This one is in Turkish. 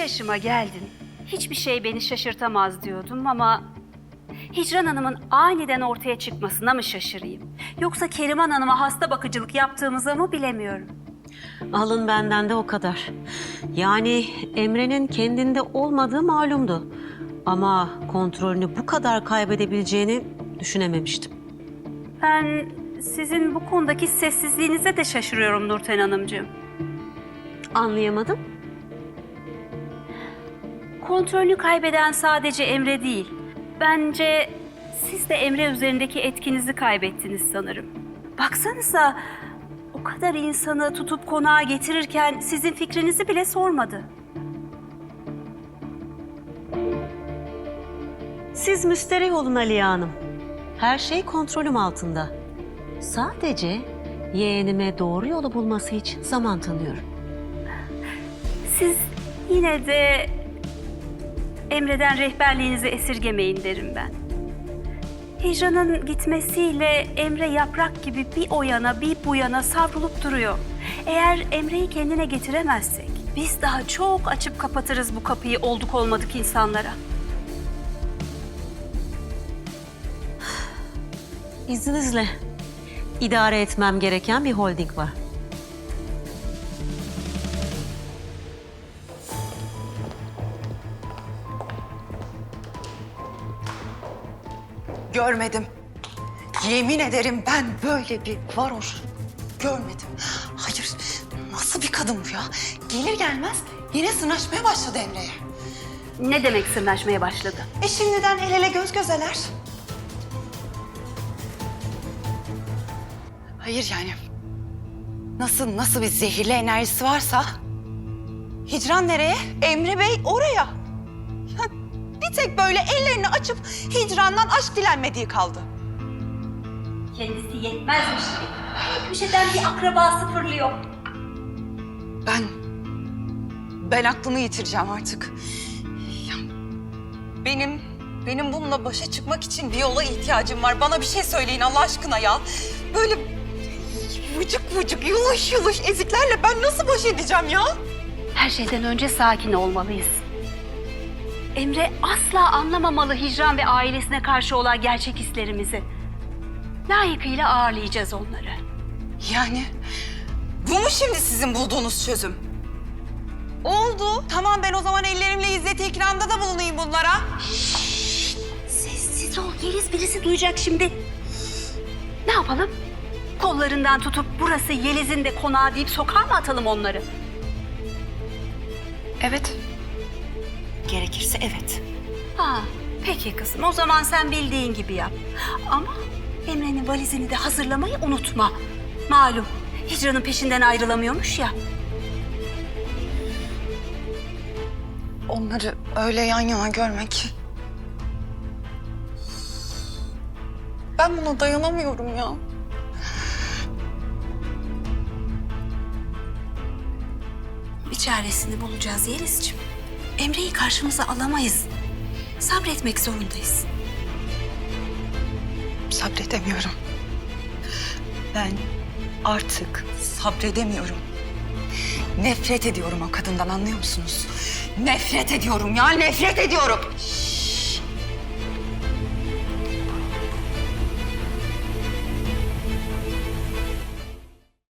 yaşıma geldin. Hiçbir şey beni şaşırtamaz diyordum ama... Hicran Hanım'ın aniden ortaya çıkmasına mı şaşırayım? Yoksa Keriman Hanım'a hasta bakıcılık yaptığımıza mı bilemiyorum. Alın benden de o kadar. Yani Emre'nin kendinde olmadığı malumdu. Ama kontrolünü bu kadar kaybedebileceğini düşünememiştim. Ben sizin bu konudaki sessizliğinize de şaşırıyorum Nurten Hanımcığım. Anlayamadım. Kontrolünü kaybeden sadece Emre değil. Bence siz de Emre üzerindeki etkinizi kaybettiniz sanırım. Baksanıza o kadar insanı tutup konağa getirirken sizin fikrinizi bile sormadı. Siz müsterih olun Aliye Hanım. Her şey kontrolüm altında. Sadece yeğenime doğru yolu bulması için zaman tanıyorum. Siz yine de Emre'den rehberliğinizi esirgemeyin derim ben. Hicran'ın gitmesiyle Emre yaprak gibi bir o yana bir bu yana savrulup duruyor. Eğer Emre'yi kendine getiremezsek biz daha çok açıp kapatırız bu kapıyı olduk olmadık insanlara. İzninizle idare etmem gereken bir holding var. Görmedim. Yemin ederim ben böyle bir varoş görmedim. Hayır, nasıl bir kadın bu ya? Gelir gelmez yine sırnaşmaya başladı Emre'ye. Ne demek sırnaşmaya başladı? E şimdiden el ele göz gözeler. Hayır yani. Nasıl nasıl bir zehirli enerjisi varsa... Hicran nereye? Emre Bey oraya. Bir tek böyle ellerini açıp Hicran'dan aşk dilenmediği kaldı. Kendisi yetmezmiş gibi. Köşeden bir akrabası fırlıyor. Ben... Ben aklımı yitireceğim artık. Ya, benim... Benim bununla başa çıkmak için bir yola ihtiyacım var. Bana bir şey söyleyin Allah aşkına ya. Böyle vıcık vıcık, yuluş yuluş eziklerle ben nasıl baş edeceğim ya? Her şeyden önce sakin olmalıyız. Emre asla anlamamalı Hicran ve ailesine karşı olan gerçek hislerimizi. Layıkıyla ağırlayacağız onları. Yani bu mu şimdi sizin bulduğunuz çözüm? Oldu. Tamam ben o zaman ellerimle izzeti ikramda da bulunayım bunlara. Sessiz ol, Yeliz birisi duyacak şimdi. Ne yapalım? Kollarından tutup burası Yeliz'in de konağı deyip sokağa mı atalım onları? Evet. Gerekirse evet. Ha, peki kızım. O zaman sen bildiğin gibi yap. Ama Emre'nin valizini de hazırlamayı unutma. Malum, Hicran'ın peşinden ayrılamıyormuş ya. Onları öyle yan yana görmek. Ben buna dayanamıyorum ya. Bir çaresini bulacağız Yeliz'ciğim. Emre'yi karşımıza alamayız. Sabretmek zorundayız. Sabredemiyorum. Ben artık sabredemiyorum. Nefret ediyorum o kadından anlıyor musunuz? Nefret ediyorum ya, nefret ediyorum.